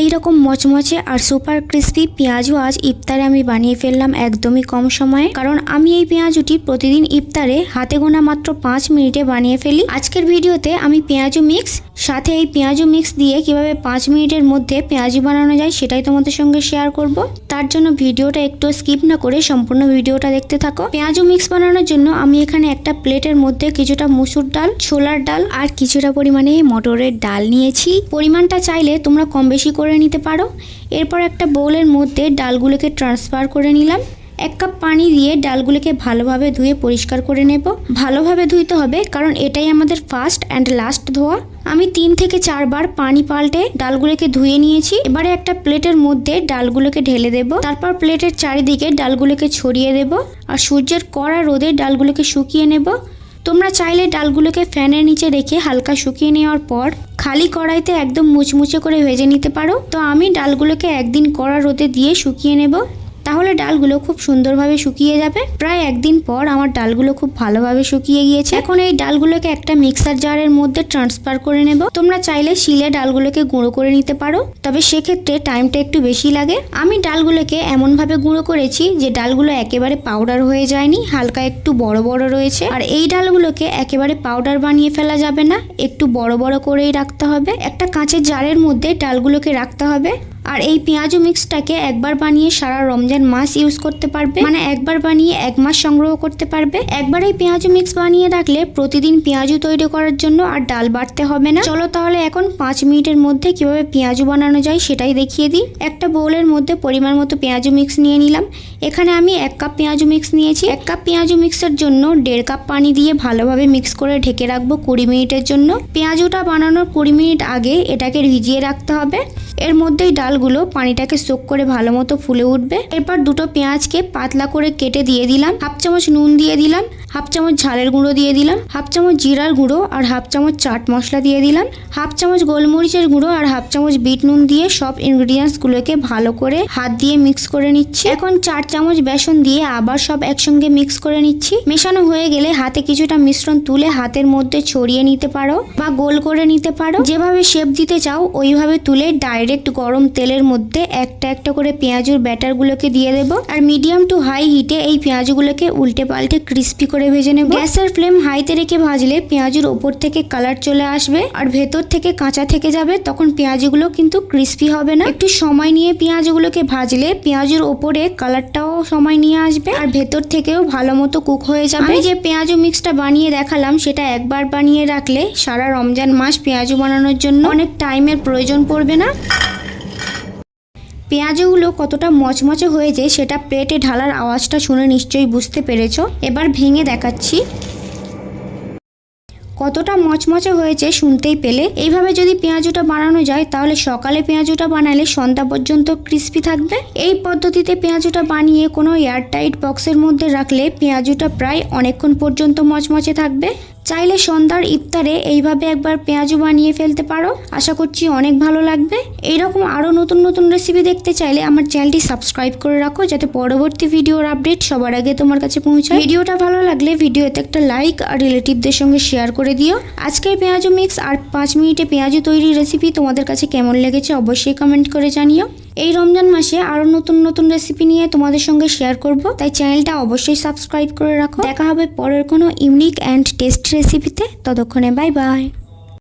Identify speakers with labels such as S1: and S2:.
S1: এই রকম মচমচে আর সুপার ক্রিস্পি পেঁয়াজু আজ ইফতারে আমি বানিয়ে ফেললাম একদমই কম সময়ে। কারণ আমি এই পেঁয়াজুটি প্রতিদিন ইফতারে হাতে গোনা মাত্র পাঁচ মিনিটে বানিয়ে ফেলি। আজকের ভিডিওতে আমি পেঁয়াজু মিক্স সাথে এই পেঁয়াজু মিক্স দিয়ে কীভাবে পাঁচ মিনিটের মধ্যে পেঁয়াজু বানানো যায় সেটাই তোমাদের সঙ্গে শেয়ার করব। তার জন্য ভিডিওটা একটু স্কিপ না করে সম্পূর্ণ ভিডিওটা দেখতে থাকো। পেঁয়াজু মিক্স বানানোর জন্য আমি এখানে একটা প্লেটের মধ্যে কিছুটা মুসুর ডাল, ছোলার ডাল আর কিছুটা পরিমাণে মটরের ডাল নিয়েছি। পরিমাণটা চাইলে তোমরা কম বেশি করে নিতে পারো। এরপর একটা বোলের মধ্যে ডালগুলোকে ট্রান্সফার করে নিলাম। এক কাপ পানি দিয়ে ডালগুলোকে ভালোভাবে ধুয়ে পরিষ্কার করে নেব। ভালোভাবে ধুইতে হবে, কারণ এটাই আমাদের ফার্স্ট অ্যান্ড লাস্ট ধোয়া। আমি তিন থেকে চারবার পানি পাল্টে ডালগুলোকে ধুয়ে নিয়েছি। এবারে একটা প্লেটের মধ্যে ডালগুলোকে ঢেলে দেব। তারপর প্লেটের চারিদিকে ডালগুলোকে ছড়িয়ে দেব। আর সূর্যের কড়া রোদে ডালগুলোকে শুকিয়ে নেব। তোমরা চাইলে ডালগুলোকে ফ্যানের নিচে রেখে হালকা শুকিয়ে নেওয়ার পর খালি কড়াইতে একদম মুচমুচে করে ভেজে নিতে পারো। তো আমি ডালগুলোকে একদিন কড়া রোদে দিয়ে শুকিয়ে নেব। তাহলে ডালগুলো খুব সুন্দরভাবে শুকিয়ে যাবে। প্রায় একদিন পর আমার ডালগুলো খুব ভালোভাবে শুকিয়ে গিয়েছে। এখন এই ডালগুলোকে একটা মিক্সার জারের মধ্যে ট্রান্সফার করে নেব। তোমরা চাইলে শিলে ডালগুলোকে গুঁড়ো করে নিতে পারো, তবে সেক্ষেত্রে টাইমটা একটু বেশি লাগে। আমি ডালগুলোকে এমনভাবে গুঁড়ো করেছি যে ডালগুলো একেবারে পাউডার হয়ে যায়নি, হালকা একটু বড় বড় রয়েছে। আর এই ডালগুলোকে একেবারে পাউডার বানিয়ে ফেলা যাবে না, একটু বড় বড় করেই রাখতে হবে। একটা কাঁচের জারের মধ্যে ডালগুলোকে রাখতে হবে। আর এই পেঁয়াজু মিক্সটাকে একবার বানিয়ে সারা রমজান মাস ইউজ করতে পারবে। মানে একবার বানিয়ে এক মাস সংগ্রহ করতে পারবে। একবার এই পেঁয়াজু মিক্স বানিয়ে রাখলে প্রতিদিন পেঁয়াজু তৈরি করার জন্য আর ডাল বাড়তে হবে না। চলো তাহলে এখন পাঁচ মিনিটের মধ্যে কীভাবে পেঁয়াজু বানানো যায় সেটাই দেখিয়ে দিই। একটা বোলের মধ্যে পরিমাণ মতো পেঁয়াজু মিক্স নিয়ে নিলাম। এখানে আমি এক কাপ পেঁয়াজু মিক্স নিয়েছি। এক কাপ পেঁয়াজু মিক্সের জন্য দেড় কাপ পানি দিয়ে ভালোভাবে মিক্স করে ঢেকে রাখব কুড়ি মিনিটের জন্য। পেঁয়াজুটা বানানোর কুড়ি মিনিট আগে এটাকে ভিজিয়ে রাখতে হবে। এর মধ্যেই ডালগুলো পানিটাকে সোক করে ভালো মতো ফুলে উঠবে। এরপর দুটো পেঁয়াজকে পাতলা করে কেটে দিয়ে দিলাম। হাফ চামচ নুন দিয়ে দিলাম। হাফ চামচ ঝালের গুঁড়ো দিয়ে দিলাম। হাফ চামচ জিরার গুঁড়ো আর হাফ চামচ চাট মশলা দিয়ে দিলাম। হাফ চামচ গোলমরিচের গুঁড়ো আর হাফ চামচ বিট নুন দিয়ে সব ইনগ্রিডিয়েন্টসগুলোকে ভালো করে হাত দিয়ে মিক্স করে নিচ্ছি। এখন চার চামচ বেসন দিয়ে আবার সব একসঙ্গে মিক্স করে নিচ্ছি। মেশানো হয়ে গেলে হাতে কিছুটা মিশ্রণ তুলে হাতের মধ্যে ছড়িয়ে নিতে পারো বা গোল করে নিতে পারো। যেভাবে শেপ দিতে চাও, ওইভাবে তুলে ডাইরেক্ট গরম তেলের মধ্যে একটা একটা করে পেঁয়াজুর ব্যাটারগুলোকে দিয়ে দেবো। আর মিডিয়াম টু হাই হিটে এই পেঁয়াজগুলোকে উল্টে পাল্টে ক্রিস্পি করে ভেজে নেব। গ্যাসের ফ্লেম হাইতে রেখে ভাজলে পেঁয়াজুর ওপর থেকে কালার চলে আসবে। আর ভেতর থেকে কাঁচা থেকে যাবে, তখন পেঁয়াজগুলো কিন্তু ক্রিস্পি হবে না। একটু সময় নিয়ে পেঁয়াজগুলোকে ভাজলে পেঁয়াজের ওপরে কালারটাও সময় নিয়ে আসবে। আর ভেতর থেকেও ভালো মতো কুক হয়ে যাবে। যে পেঁয়াজু মিক্সটা বানিয়ে দেখালাম, সেটা একবার বানিয়ে রাখলে সারা রমজান মাস পেঁয়াজু বানানোর জন্য অনেক টাইমের প্রয়োজন পড়বে না। পেঁয়াজগুলো কতটা মচমচে হয়েছে সেটা প্লেটে ঢালার আওয়াজটা শুনে নিশ্চয়ই বুঝতে পেরেছ। এবার ভেঙে দেখাচ্ছি। কতটা মচমচে হয়েছে শুনতেই পেলে। এইভাবে যদি পেঁয়াজুটা বানানো যায়, তাহলে সকালে পেঁয়াজুটা বানালে সন্ধ্যা পর্যন্ত ক্রিস্পি থাকবে। এই পদ্ধতিতে পেঁয়াজুটা বানিয়ে কোনো এয়ারটাইট বক্সের মধ্যে রাখলে পেঁয়াজুটা প্রায় অনেকক্ষণ পর্যন্ত মচমচে থাকবে। চাইলে সন্ধ্যার ইফতারে এইভাবে একবার পেঁয়াজু বানিয়ে ফেলতে পারো। আশা করছি অনেক ভালো লাগবে। এইরকম আরও নতুন নতুন রেসিপি দেখতে চাইলে আমার চ্যানেলটি সাবস্ক্রাইব করে রাখো যাতে পরবর্তী ভিডিওর আপডেট সবার আগে তোমার কাছে পৌঁছায়। ভিডিওটা ভালো লাগলে ভিডিওতে একটা লাইক আর রিলেটিভদের সঙ্গে শেয়ার করে দিও। আজকের পেঁয়াজু মিক্স আর পাঁচ মিনিটে পেঁয়াজু তৈরি রেসিপি তোমাদের কাছে কেমন লেগেছে অবশ্যই কমেন্ট করে জানিও। এই রমজান মাসে আরও নতুন নতুন রেসিপি নিয়ে তোমাদের সঙ্গে শেয়ার করব। তাই চ্যানেলটা অবশ্যই সাবস্ক্রাইব করে রাখো। দেখা হবে পরের কোনো ইউনিক অ্যান্ড টেস্ট রেসিপিতে ততক্ষণে বাই বাই